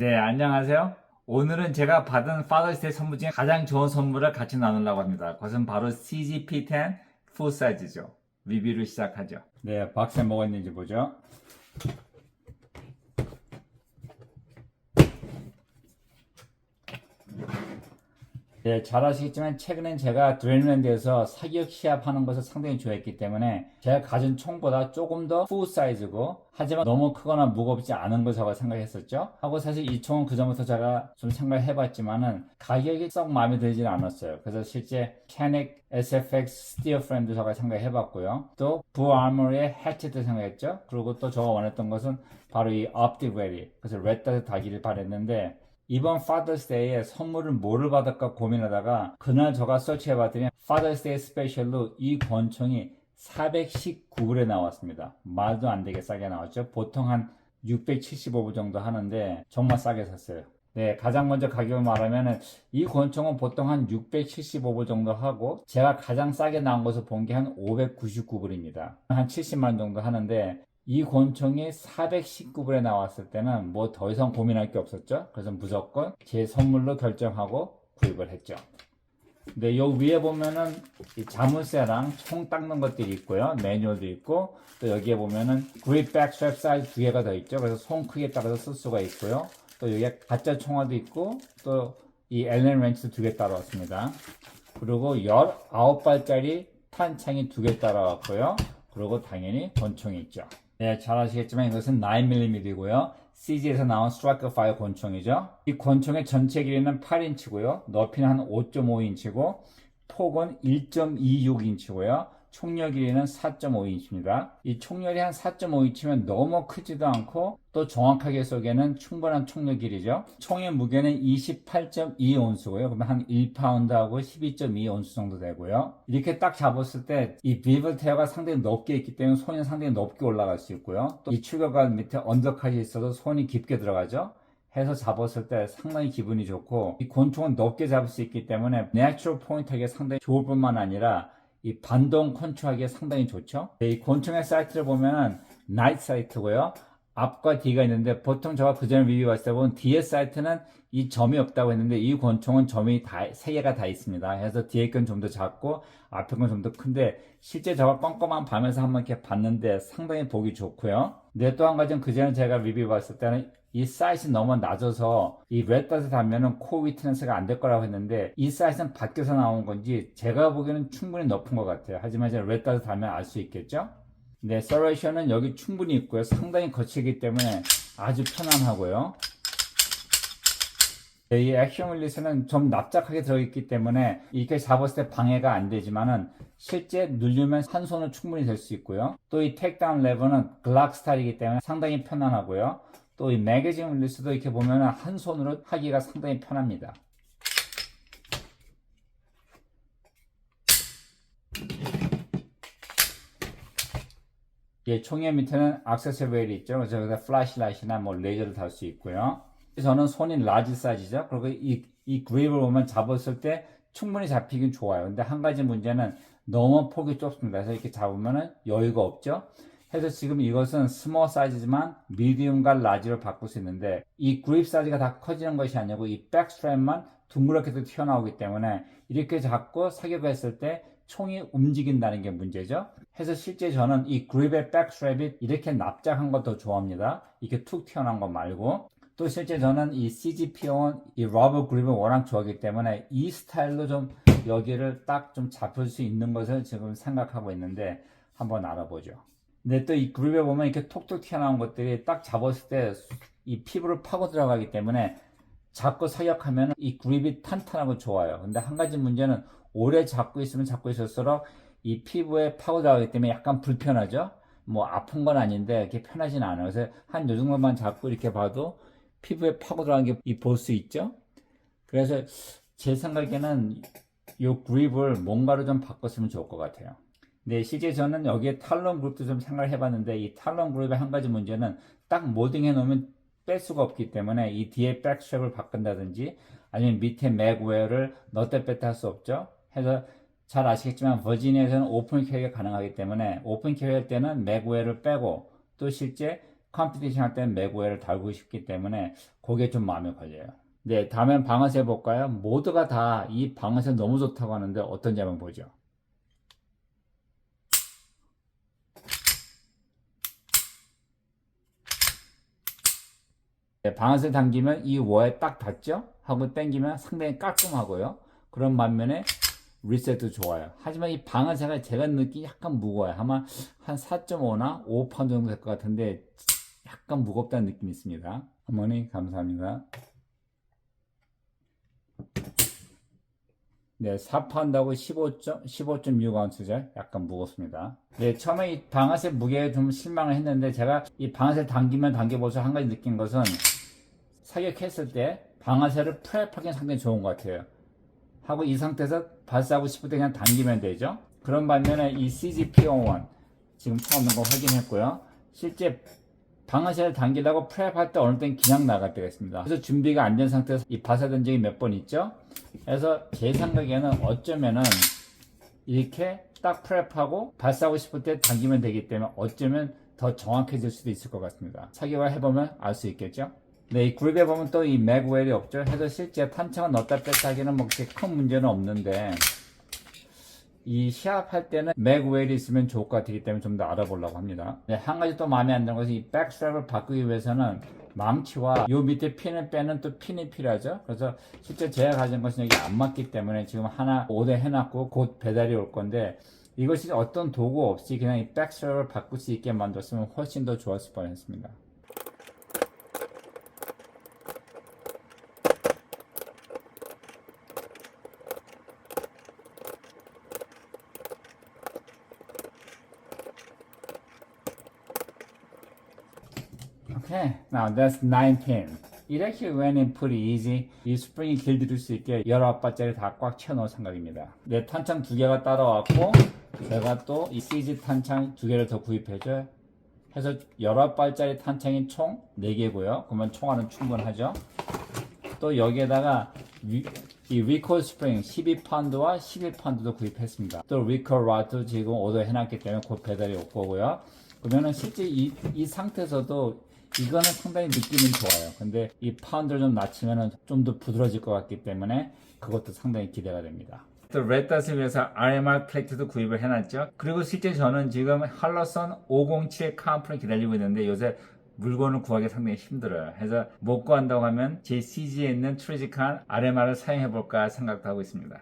네, 안녕하세요. 오늘은 제가 받은 파더스데이 선물 중에 가장 좋은 선물을 같이 나누려고 합니다. 그것은 바로 CGP10 풀 사이즈죠. 리뷰를 시작하죠. 네, 박스에 뭐가 있는지 보죠. 네, 잘 아시겠지만 최근엔 제가 드레일랜드에서 사격 시합하는 것을 상당히 좋아했기 때문에 제가 가진 총보다 조금 더 푸 사이즈고 하지만 너무 크거나 무겁지 않은 것이라고 생각했었죠. 하고 사실 이 총은 그 전부터 제가 좀 생각해봤지만은 가격이 썩 마음에 들진 않았어요. 그래서 실제 캐닉 SFX 스티어 프레임도 제가 생각해봤고요. 또 부아머리의 해치도 생각했죠. 그리고 또 제가 원했던 것은 바로 이 업틱 레디 그래서 레드에 달기를 바랬는데 이번 파더스 데이에 선물을 뭐를 받을까 고민하다가 그날 제가 서치해봤더니 파더스 데이 스페셜로 이 권총이 419불에 나왔습니다. 말도 안 되게 싸게 나왔죠. 보통 한 675불 정도 하는데 정말 싸게 샀어요. 네, 가장 먼저 가격을 말하면은 이 권총은 보통 한 675불 정도 하고 제가 가장 싸게 나온 것을 본 게 한 599불입니다. 한 70만 정도 하는데 이 권총이 419불에 나왔을 때는 뭐 더 이상 고민할 게 없었죠. 그래서 무조건 제 선물로 결정하고 구입을 했죠. 근데 요 위에 보면은 이 자물쇠랑 총 닦는 것들이 있고요. 매뉴얼도 있고 또 여기에 보면은 그립 백 스트랩 사이즈 두 개가 더 있죠. 그래서 손 크기에 따라서 쓸 수가 있고요. 또 여기에 가짜 총알도 있고 또 이 엘렌 렌치도 두 개 따라왔습니다. 그리고 19발짜리 탄창이 두 개 따라왔고요. 그리고 당연히 권총이 있죠. 네, 잘 아시겠지만 이것은 9mm이고요. CG에서 나온 스트라이커 파이어 권총이죠. 이 권총의 전체 길이는 8인치고요. 높이는 한 5.5인치고 폭은 1.26인치고요. 총열 길이는 4.5인치입니다. 이 총열이 한 4.5인치면 너무 크지도 않고 또 정확하게 쏘기에는 충분한 총열 길이죠. 총의 무게는 28.2온스고요. 그러면 한 1파운드하고 12.2온스 정도 되고요. 이렇게 딱 잡았을 때 이 비블 테어가 상당히 높게 있기 때문에 손이 상당히 높게 올라갈 수 있고요. 또 이 출격관 밑에 언더컷이 있어도 손이 깊게 들어가죠. 해서 잡았을 때 상당히 기분이 좋고 이 곤충은 높게 잡을 수 있기 때문에 내추럴 포인트하기에 상당히 좋을 뿐만 아니라 이 반동 컨트롤하기에 상당히 좋죠. 이 곤충의 사이트를 보면은 나이트 사이트고요. 앞과 뒤가 있는데 보통 제가 그전에 리뷰 봤을 때 보면 뒤에 사이트는 이 점이 없다고 했는데 이 권총은 점이 다 세 개가 다 있습니다. 그래서 뒤에 건 좀 더 작고 앞에 건 좀 더 큰데 실제 제가 껌껌한 밤에서 한번 이렇게 봤는데 상당히 보기 좋고요. 근데 또 한 가지는 그전에 제가 리뷰 봤을 때는 이 사이즈는 너무 낮아서 이 레드에 달면은 코 위트너스가 안 될 거라고 했는데 이 사이즈는 밖에서 나온 건지 제가 보기에는 충분히 높은 것 같아요. 하지만 이제 레드에 달면 알 수 있겠죠? 네, 서레이션은 여기 충분히 있고요. 상당히 거치기 때문에 아주 편안하고요. 네, 이 액션 릴리스는 좀 납작하게 들어있기 때문에 이렇게 잡았을 때 방해가 안 되지만은 실제 누르면 한 손으로 충분히 될 수 있고요. 또 이 택다운 레버는 글락 스타일이기 때문에 상당히 편안하고요. 또 이 매거진 릴리스도 이렇게 보면 한 손으로 하기가 상당히 편합니다. 예, 총의 밑에는 액세서리 웨일이 있죠. 그래서 여기다 플래시라이트나 뭐 레이저를 달 수 있고요. 저는 손이 라지 사이즈죠. 그리고 이, 이 그립을 보면 잡았을 때 충분히 잡히긴 좋아요. 근데 한 가지 문제는 너무 폭이 좁습니다. 그래서 이렇게 잡으면 여유가 없죠. 그래서 지금 이것은 스몰 사이즈지만 미디움과 라지로 바꿀 수 있는데 이 그립 사이즈가 다 커지는 것이 아니고 이 백스트랩만 둥그렇게 튀어나오기 때문에 이렇게 잡고 사격했을 때 총이 움직인다는 게 문제죠. 해서 실제 저는 이 그립의 백스트랩이 이렇게 납작한 거더 좋아합니다. 이렇게 툭 튀어나온 거 말고 또 실제 저는 이 CGP-1 이 러버 그립을 워낙 좋아하기 때문에 이 스타일로 좀 여기를 딱 좀 잡을 수 있는 것을 지금 생각하고 있는데 한번 알아보죠. 근데 또 이 그립에 보면 이렇게 톡톡 튀어나온 것들이 딱 잡았을 때 이 피부를 파고 들어가기 때문에 잡고 사격하면 이 그립이 탄탄하고 좋아요. 근데 한 가지 문제는 오래 잡고 있으면 잡고 있을수록 이 피부에 파고 들어가기 때문에 약간 불편하죠. 뭐 아픈 건 아닌데 이렇게 편하진 않아요. 그래서 한 요 정도만 잡고 이렇게 봐도 피부에 파고 들어간 게 볼 수 있죠. 그래서 제 생각에는 이 그립을 뭔가로 좀 바꿨으면 좋을 것 같아요. 네, 실제 저는 여기에 탈론 그룹도 좀 생각을 해봤는데 이 탈론 그룹의 한 가지 문제는 딱 모딩 해 놓으면 뺄 수가 없기 때문에 이 뒤에 백스트랩을 바꾼다든지 아니면 밑에 맥웨어를 넣었다 뺐다 할 수 없죠. 해서 잘 아시겠지만 버지니아에서는 오픈 캐리가 가능하기 때문에 오픈 캐리 할 때는 맥웨어를 빼고 또 실제 컴피티션 할 때는 맥웨어를 달고 싶기 때문에 그게 좀 마음에 걸려요. 네, 다음엔 방아쇠 볼까요? 모두가 다 이 방아쇠 너무 좋다고 하는데 어떤지 한번 보죠. 방아쇠 당기면 이 워에 딱 닿죠? 하고 당기면 상당히 깔끔하고요. 그런 반면에 리셋도 좋아요. 하지만 이 방아쇠가 제가 느끼기 약간 무거워요. 아마 한 4.5나 5파운드 정도 될 것 같은데 약간 무겁다는 느낌이 있습니다. 어머니 감사합니다. 네, 4파운드하고 15점, 15.6아운스죠. 약간 무겁습니다. 네, 처음에 이 방아쇠 무게에 좀 실망을 했는데 제가 이 방아쇠 당기면 당겨보서 한 가지 느낀 것은 사격했을 때 방아쇠를 프랩하기는 상당히 좋은 것 같아요. 하고 이 상태에서 발사하고 싶을 때 그냥 당기면 되죠. 그런 반면에 이 CGP-01 지금 처음 넣은 거 확인했고요. 실제 방아쇠를 당기려고 프랩할 때 어느 땐 그냥 나갈 때가 있습니다. 그래서 준비가 안 된 상태에서 이 발사된 적이 몇번 있죠. 그래서 제 생각에는 어쩌면은 이렇게 딱 프랩하고 발사하고 싶을 때 당기면 되기 때문에 어쩌면 더 정확해질 수도 있을 것 같습니다. 사격을 해보면 알 수 있겠죠. 네, 이 그룹에 보면 또 이 맥웰이 없죠. 해서 실제 탄창을 넣었다 뺐다 하기는 뭐 그렇게 큰 문제는 없는데 이 시합할 때는 맥웰이 있으면 좋을 것 같기 때문에 좀 더 알아보려고 합니다. 네, 한 가지 또 마음에 안 드는 것은 이 백스트랩을 바꾸기 위해서는 망치와 요 밑에 핀을 빼는 또 핀이 필요하죠. 그래서 실제 제가 가진 것은 여기 안 맞기 때문에 지금 하나 오대 해놨고 곧 배달이 올 건데 이것이 어떤 도구 없이 그냥 이 백스트랩을 바꿀 수 있게 만들었으면 훨씬 더 좋았을 뻔했습니다. Okay, now that's 9 pin. It actually went in pretty easy. 이 스프링이 길들일 수 있게 19발짜리 다꽉 채워놓을 생각입니다. 네, 탄창 두 개가 따라왔고, 제가 또 이 CG 탄창 두 개를 더 구입해줘요. 해서 19발짜리 탄창이 총 4개고요. 그러면 총알은 충분하죠. 또 여기에다가 위, 이 리콜 스프링 12파운드와 11파운드도 구입했습니다. 또 리콜 라드 지금 오더 해놨기 때문에 곧 배달이 올 거고요. 그러면은 실제 이, 이 상태에서도 이거는 상당히 느낌은 좋아요. 근데 이 파운드를 좀 낮추면은 좀더 부드러워질 것 같기 때문에 그것도 상당히 기대가 됩니다. 또 레드닷을 위해서 RMR 플레이트도 구입을 해놨죠. 그리고 실제 저는 지금 할러선 507 카운프를 기다리고 있는데 요새 물건을 구하기 상당히 힘들어요. 그래서 못 구한다고 하면 제 CG에 있는 트리지칸 RMR을 사용해볼까 생각도 하고 있습니다.